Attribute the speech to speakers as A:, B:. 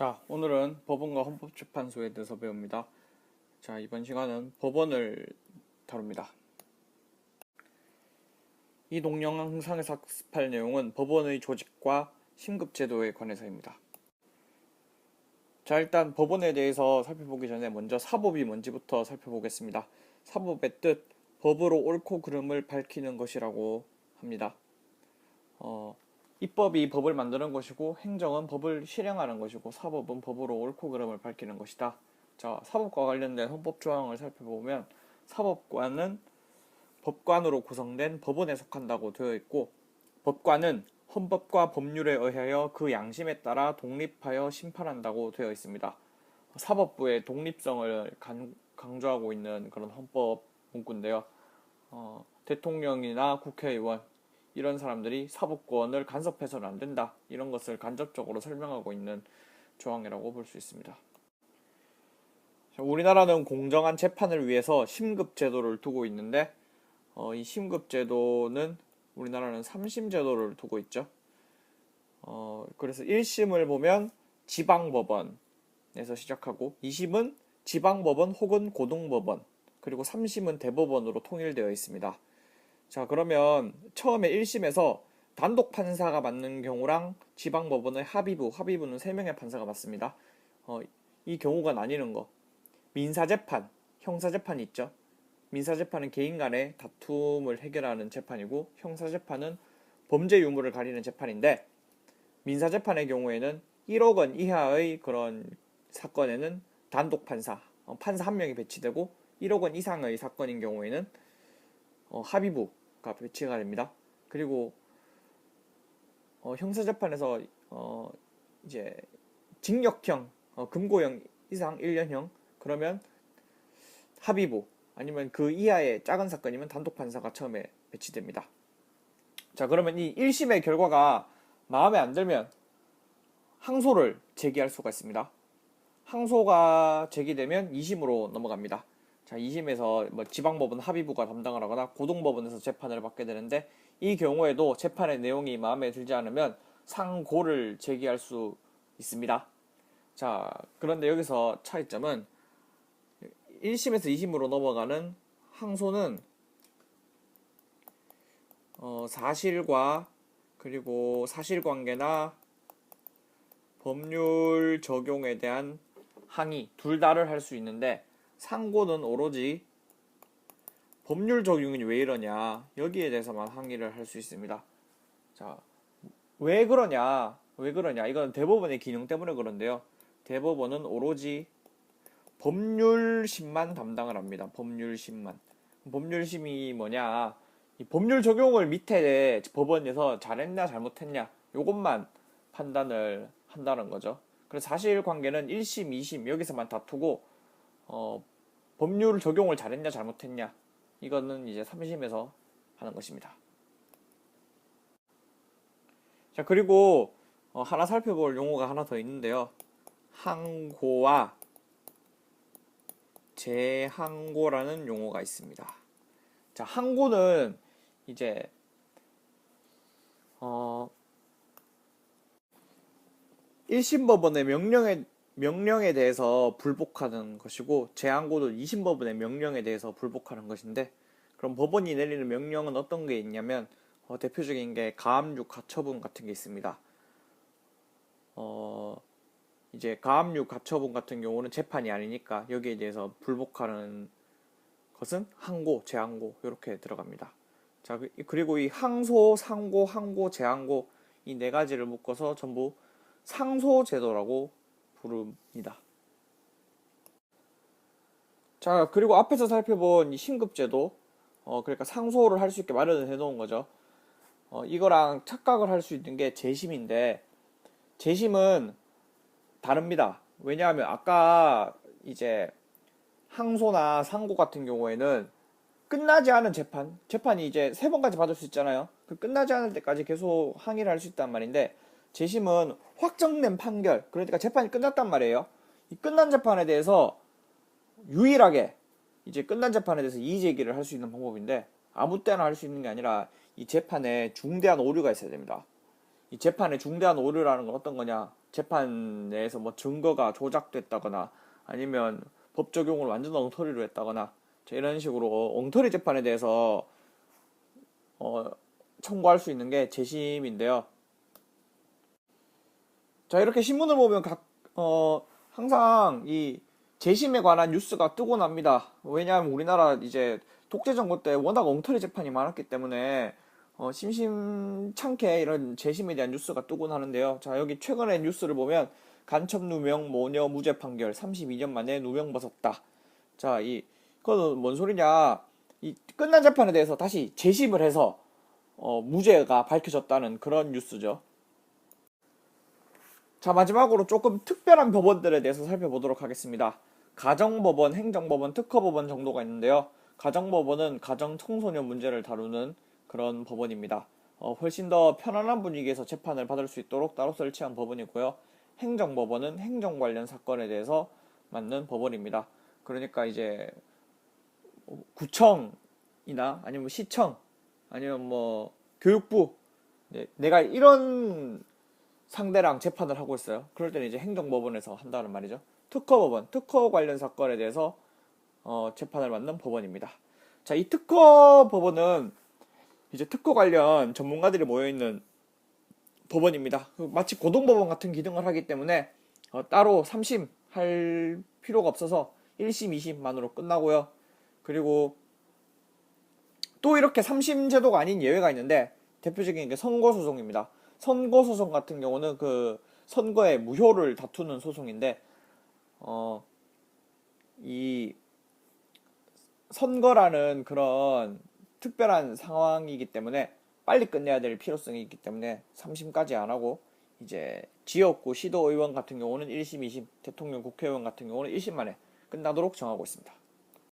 A: 자, 오늘은 법원과 헌법재판소에 대해서 배웁니다. 자, 이번 시간은 법원을 다룹니다. 이 동영상에서 학습할 내용은 법원의 조직과 심급제도에 관해서입니다. 자, 일단 법원에 대해서 살펴보기 전에 먼저 사법이 뭔지부터 살펴보겠습니다. 사법의 뜻, 법으로 옳고 그름을 밝히는 것이라고 합니다. 어, 입법이 법을 만드는 것이고 행정은 법을 실행하는 것이고 사법은 법으로 옳고 그름을 밝히는 것이다. 자, 사법과 관련된 헌법 조항을 살펴보면 사법관은 법관으로 구성된 법원에 속한다고 되어 있고 법관은 헌법과 법률에 의하여 그 양심에 따라 독립하여 심판한다고 되어 있습니다. 사법부의 독립성을 간- 강조하고 있는 그런 헌법 문구인데요. 어, 대통령이나 국회의원 이런 사람들이 사법권을 간섭해서는 안 된다. 이런 것을 간접적으로 설명하고 있는 조항이라고 볼 수 있습니다. 자, 우리나라는 공정한 재판을 위해서 심급 제도를 두고 있는데 어, 이 심급 제도는 우리나라는 3심 제도를 두고 있죠. 어, 그래서 1심을 보면 지방법원에서 시작하고 2심은 지방법원 혹은 고등법원 그리고 3심은 대법원으로 통일되어 있습니다. 자, 그러면 처음에 1심에서 단독 판사가 맡는 경우랑 지방법원의 합의부, 합의부는 3명의 판사가 맡습니다. 어, 이 경우가 나뉘는 거. 민사재판, 형사재판이 있죠. 민사재판은 개인 간의 다툼을 해결하는 재판이고, 형사재판은 범죄 유무를 가리는 재판인데, 민사재판의 경우에는 1억 원 이하의 그런 사건에는 단독 판사, 어, 판사 한 명이 배치되고, 1억 원 이상의 사건인 경우에는 어, 합의부 가 배치가 됩니다. 그리고 어, 형사재판에서 어, 이제 징역형, 어, 금고형 이상 1년형 그러면 합의부 아니면 그 이하의 작은 사건이면 단독 판사가 처음에 배치됩니다. 자 그러면 이 1심의 결과가 마음에 안 들면 항소를 제기할 수가 있습니다. 항소가 제기되면 2심으로 넘어갑니다. 자, 2심에서 뭐 지방법원 합의부가 담당을 하거나 고등법원에서 재판을 받게 되는데 이 경우에도 재판의 내용이 마음에 들지 않으면 상고를 제기할 수 있습니다. 자, 그런데 여기서 차이점은 1심에서 2심으로 넘어가는 항소는 어, 사실과 그리고 사실관계나 법률 적용에 대한 항의 둘 다를 할 수 있는데 상고는 오로지 법률 적용이 왜 이러냐 여기에 대해서만 항의를 할 수 있습니다. 자, 왜 그러냐 왜 그러냐 이건 대법원의 기능 때문에 그런데요. 대법원은 오로지 법률심만 담당을 합니다. 법률심만. 법률심이 뭐냐 이 법률 적용을 밑에 법원에서 잘했냐 잘못했냐 요것만 판단을 한다는 거죠. 그래서 사실관계는 1심, 2심 여기서만 다투고 어, 법률 적용을 잘했냐 잘못했냐 이거는 이제 3심에서 하는 것입니다. 자 그리고 어, 하나 살펴볼 용어가 하나 더 있는데요. 항고와 재항고라는 용어가 있습니다. 자 항고는 이제 어 1심 법원의 명령에 명령에 대해서 불복하는 것이고 재항고도 2심 법원의 명령에 대해서 불복하는 것인데 그럼 법원이 내리는 명령은 어떤 게 있냐면 어, 대표적인 게 가압류 가처분 같은 게 있습니다. 어 이제 가압류 가처분 같은 경우는 재판이 아니니까 여기에 대해서 불복하는 것은 항고, 재항고 이렇게 들어갑니다. 자 그- 그리고 이 항소, 상고, 항고, 재항고 이 네 가지를 묶어서 전부 상소제도라고 부릅니다. 자, 그리고 앞에서 살펴본 이 신급제도, 어, 그러니까 상소를 할 수 있게 마련을 해 놓은 거죠. 어, 이거랑 착각을 할 수 있는 게 재심인데, 재심은 다릅니다. 왜냐하면 아까 이제 항소나 상고 같은 경우에는 끝나지 않은 재판, 재판이 이제 세 번까지 받을 수 있잖아요. 그 끝나지 않을 때까지 계속 항의를 할 수 있단 말인데, 재심은 확정된 판결, 그러니까 재판이 끝났단 말이에요. 이 끝난 재판에 대해서 유일하게 이제 끝난 재판에 대해서 이의 제기를 할 수 있는 방법인데 아무 때나 할 수 있는 게 아니라 이 재판에 중대한 오류가 있어야 됩니다. 이 재판에 중대한 오류라는 건 어떤 거냐? 재판 내에서 뭐 증거가 조작됐다거나 아니면 법 적용을 완전 엉터리로 했다거나 자, 이런 식으로 엉터리 재판에 대해서 어, 청구할 수 있는 게 재심인데요. 자 이렇게 신문을 보면 각 어, 항상 이 재심에 관한 뉴스가 뜨고 납니다. 왜냐하면 우리나라 이제 독재 정부 때 워낙 엉터리 재판이 많았기 때문에 어, 심심찮게 이런 재심에 대한 뉴스가 뜨곤 하는데요. 자, 여기 최근에 뉴스를 보면 간첩 누명 모녀 무죄 판결 32년 만에 누명 벗었다. 자, 이 그거는 뭔 소리냐? 이 끝난 재판에 대해서 다시 재심을 해서 어, 무죄가 밝혀졌다는 그런 뉴스죠. 자, 마지막으로 조금 특별한 법원들에 대해서 살펴보도록 하겠습니다. 가정법원, 행정법원, 특허법원 정도가 있는데요. 가정법원은 가정 청소년 문제를 다루는 그런 법원입니다. 어, 훨씬 더 편안한 분위기에서 재판을 받을 수 있도록 따로 설치한 법원이고요. 행정법원은 행정 관련 사건에 대해서 맞는 법원입니다. 그러니까 이제 구청이나 아니면 시청 아니면 뭐 교육부 네, 내가 이런 상대랑 재판을 하고 있어요. 그럴 때는 이제 행정법원에서 한다는 말이죠. 특허법원, 특허 관련 사건에 대해서 어, 재판을 맡는 법원입니다. 자, 이 특허법원은 이제 특허 관련 전문가들이 모여 있는 법원입니다. 그 마치 고등법원 같은 기능을 하기 때문에 어, 따로 3심 할 필요가 없어서 1심, 2심만으로 끝나고요. 그리고 또 이렇게 3심 제도가 아닌 예외가 있는데 대표적인 게 선거소송입니다. 선거 소송 같은 경우는 그 선거의 무효를 다투는 소송인데 어, 이 선거라는 그런 특별한 상황이기 때문에 빨리 끝내야 될 필요성이 있기 때문에 3심까지 안 하고 이제 지역구 시도의원 같은 경우는 1심, 2심, 대통령 국회의원 같은 경우는 1심 만에 끝나도록 정하고 있습니다.